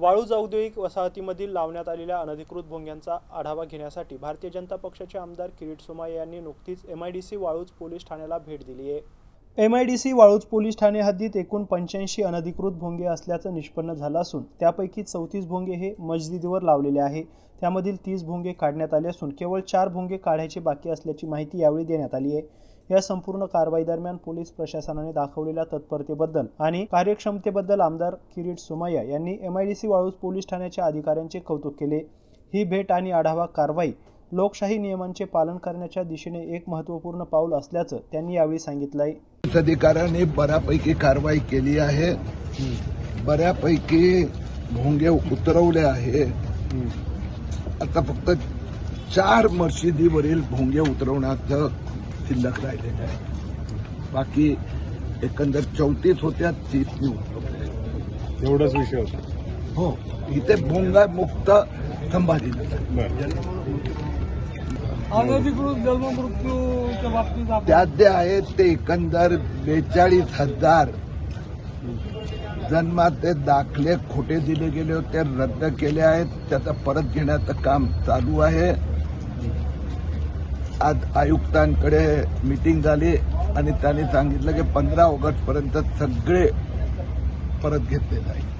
वाळूज औद्योगिक वसाहतीमधील लावण्यात आलेल्या अनधिकृत भोंग्यांचा आढावा घेण्यासाठी भारतीय जनता पक्षाचे आमदार किरीट सोमाय यांनी नुकतीच M I D C Waluj police ठाण्याला भेट दिली आहे. M I D C Waluj police Thane हद्दीत एकूण पंच्याऐंशी अनधिकृत भोंगे असल्याचं निष्पन्न झालं असून त्यापैकी चौतीस भोंगे हे मस्जिदीवर लावलेले आहे. त्यामधील तीस भोंगे काढण्यात आले असून केवळ चार भोंगे काढायचे बाकी असल्याची माहिती यावेळी देण्यात आली आहे. या संपूर्ण कारवाई दरम्यान पोलीस प्रशासनाने दाखवलेल्या तत्परतेबद्दल आणि कार्यक्षमतेबद्दल आमदार किरीट सोमय्या यांनी एमआयडीसी वाळूज पोलीस ठाण्याच्या अधिकाऱ्यांचे कौतुक केले. ही भेट आणि आढावा कारवाई लोकशाही नियमांचे पालन करण्याच्या दिशेने एक महत्त्वपूर्ण पाऊल असल्याचं त्यांनी यावेळी सांगितलंय. अधिकाऱ्यांनी बऱ्यापैकी कारवाई केली आहे. बऱ्यापैकी भोंगे उतरवले आहे. आता फक्त चार मशिदीवरील भोंगे उतरवण्याचं शिल्लक राहिलेलं आहे बाकी एकंदर चौतीस होत्या तीस उतरवल्या एवढाच विषय होता. हो इथे भोंगा मुक्त संभाजीनगर बरं. अनधिकृत जन्ममृत्यूच्या बाबतीत आपण त्यात जे आहेत ते एकंदर बेचाळीस हजार जन्माचे दाखले खोटे दिले गेले होते रद्द केले आहेत. त्याचा परत घेण्याचं काम चालू आहे. आज आयुक्तांकडे मीटिंग झाली आणि त्यांनी सांगितलं की पंधरा ऑगस्ट पर्यंत सगळे परत घेतले जाईल